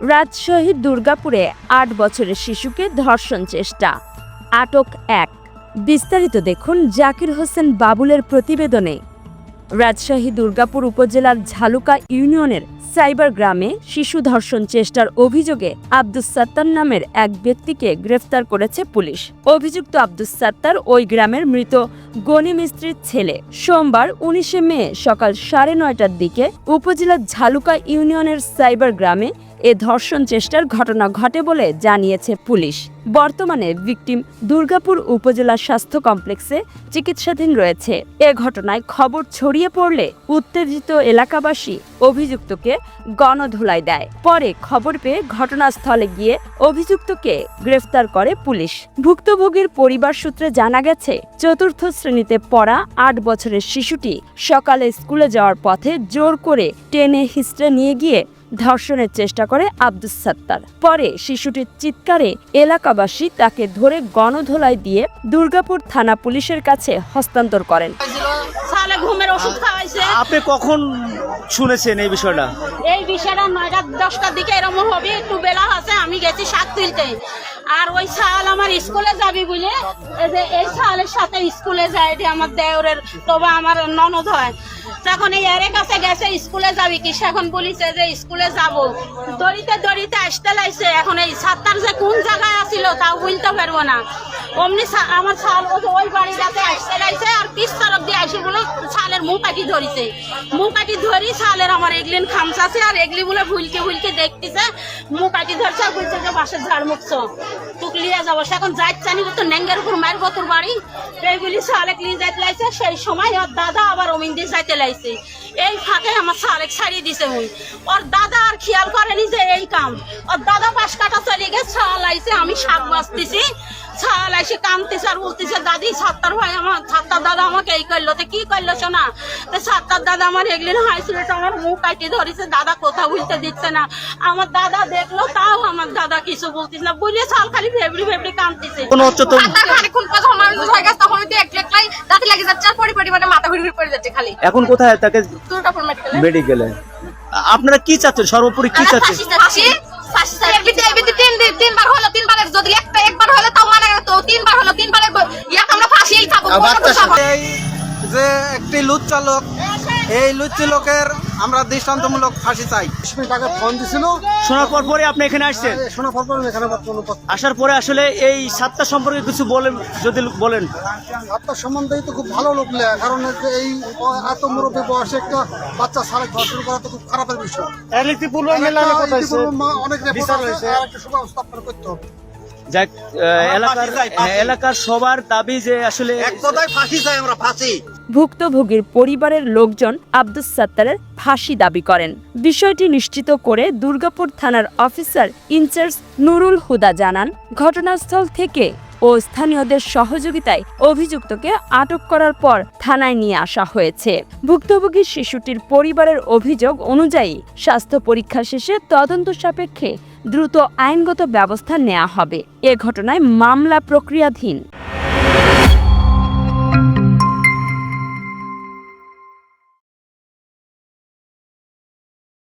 রাজশাহী দুর্গাপুরে আট বছরের শিশুকে ধর্ষণ চেষ্টা। আটক এক। বিস্তারিত দেখুন জাকির হোসেন বাবুলের প্রতিবেদনে। রাজশাহী দুর্গাপুর উপজেলার ঝালুকা ইউনিয়নের সাইবার গ্রামে শিশু ধর্ষণ চেষ্টার অভিযোগে আব্দুস সাত্তার নামের এক ব্যক্তিকে গ্রেফতার করেছে পুলিশ। অভিযুক্ত আব্দুস সাত্তার ওই গ্রামের মৃত গনি মিস্ত্রির ছেলে। সোমবার উনিশে মে সকাল সাড়ে নয়টার দিকে উপজেলার ঝালুকা ইউনিয়নের সাইবার গ্রামে এ ধর্ষণ চেষ্টার ঘটনা ঘটে বলে জানিয়েছে পুলিশ। বর্তমানে ভিকটিম দুর্গাপুর উপজেলা স্বাস্থ্য কমপ্লেক্সে চিকিৎসাধীন রয়েছে। এ ঘটনায় খবর ছড়িয়ে পড়লে উত্তেজিত এলাকাবাসী অভিযুক্তকে গণধুলাই দেয়। পরে খবর পেয়ে ঘটনাস্থলে গিয়ে অভিযুক্তকে গ্রেফতার করে পুলিশ। ভুক্তভোগীর পরিবার সূত্রে জানা গেছে, চতুর্থ শ্রেণীতে পড়া আট বছরের শিশুটি সকালে স্কুলে যাওয়ার পথে জোর করে টেনে হিস্ট্রে নিয়ে গিয়ে ধর্ষণের চেষ্টা করে আব্দুস সাত্তার। পরে শিশুটির চিৎকারে এলাকাবাসী তাকে ধরে গণধোলাই দিয়ে দুর্গাপুর থানা পুলিশের কাছে হস্তান্তর করেন। ঘুমের ওষুধ খাওয়াইছে। আপনি কখন শুনেছেন এই বিষয়টা? এই বিষয়টা নয়টা দশটার দিকে এরকম হবে একটু বেলা আছে আমি গেছি শাক তুলতে আর ওই শাল আমার স্কুলে যাবি বলে? যে এই শালের সাথে স্কুলে যায় যে আমার দেওরের তবে আমার ননদ হয়। তখন এই এর কাছে গেছে, স্কুলে যাবি কি? এখন বলিছে যে স্কুলে যাব। দড়িতে দড়িতে আসতে লাইছে এখন এই সাতটার যে কোন জায়গায় আসিল তাও বলতে পারব না। অমনি আমার শাল ওই বাড়ি যাতে আসতে লাইছে আর পিস মুখ কাটি ধরিছে। ধরি আমার এগলিন খামসাছে আর এগলি বলে ভুলকে ভুলকে দেখতেছে। ধরছে আর বলছে, যে বাসের ঝাড় মুখছো। টুকলিয়া যাব। সে এখন তো নেঙ্গের উপর বাড়ি। নিয়ে যাইতে সেই সময় ওর দাদা আবার অমিন দিয়ে যাইতে লাইছে। এই ফাঁকে আমার শালেক ছাড়িয়ে দিছে মুই। ওর দাদা আর খেয়াল করেনি যে এই কাম। ওর দাদা পাশ কাটা চলে গেছে, ছাল আইছে, আমি শাক বাঁচতেছি। ছাল এসে কামতেছে আর বলতেছে দাদি সাত্তার ভাই আমার সাত্তার দাদা আমাকে এই করল। তো কি করল শোনা তো সাত্তার দাদা আমার এগুলিন হাইছিল আমার মুখ কাটিয়ে ধরেছে দাদা কোথাও বুঝতে দিচ্ছে না। আমার দাদা দেখল তাও আমার দাদা কিছু বলতিস না। বুঝলে ছাল খালি কামতেছে। কোনো উচ্চতম তারপর খানিকক্ষণ পর হয়ে গেছে তখন ওই এক একলাই দাঁতে লেগে যাচ্ছে আর পরি পরি মানে মাথা ঘুরি ঘুরি পড়ে যাচ্ছে খালি। এখন কোথায় তাকে? দুর্গাপুর মেডিকেলে মেডিকেলে আপনারা কি চাচ্ছেন? সর্বোপরি কি চাচ্ছেন? ফাঁসি ফাঁসি তিনবার হলো তিনবারের যদি একটা একবার হলে তাও মানে তো তিনবার হলো তিনবারের ইয়াক আমরা যে একটি লুচ্চা লোক এই লুচ্চি লোকের আমরা দৃষ্টান্তমূলক ফাঁসি চাই। ফোন দিছিল। শোনার পর পরে আপনি এখানে আসছেন? শোনা পর পর এখানে আসার পরে আসলে এই সাতটা সম্পর্কে কিছু বলেন যদি বলেন। আপনার সম্বন্ধেই তো খুব ভালো লোক লেয়া কারণ হচ্ছে এই এত মুরব্বী বয়সে একটা বাচ্চা সারা ধর্ষণ করা তো খুব খারাপের বিষয়। অনেক রেপোর্ট আর একটা করতে হবে। যাক এলাকার এলাকার সবার দাবি যে আসলে এক কথায় ফাঁসি চাই আমরা ফাঁসি। ভুক্তভোগীর পরিবারের লোকজন আব্দুস সাত্তারের ফাঁসি দাবি করেন। বিষয়টি নিশ্চিত করে দুর্গাপুর থানার অফিসার ইনচার্জ নুরুল হুদা জানান ঘটনাস্থল থেকে ও স্থানীয়দের সহযোগিতায় অভিযুক্তকে আটক করার পর থানায় নিয়ে আসা হয়েছে। ভুক্তভোগী শিশুটির পরিবারের অভিযোগ অনুযায়ী স্বাস্থ্য পরীক্ষা শেষে তদন্ত সাপেক্ষে দ্রুত আইনগত ব্যবস্থা নেওয়া হবে। এ ঘটনায় মামলা প্রক্রিয়াধীন।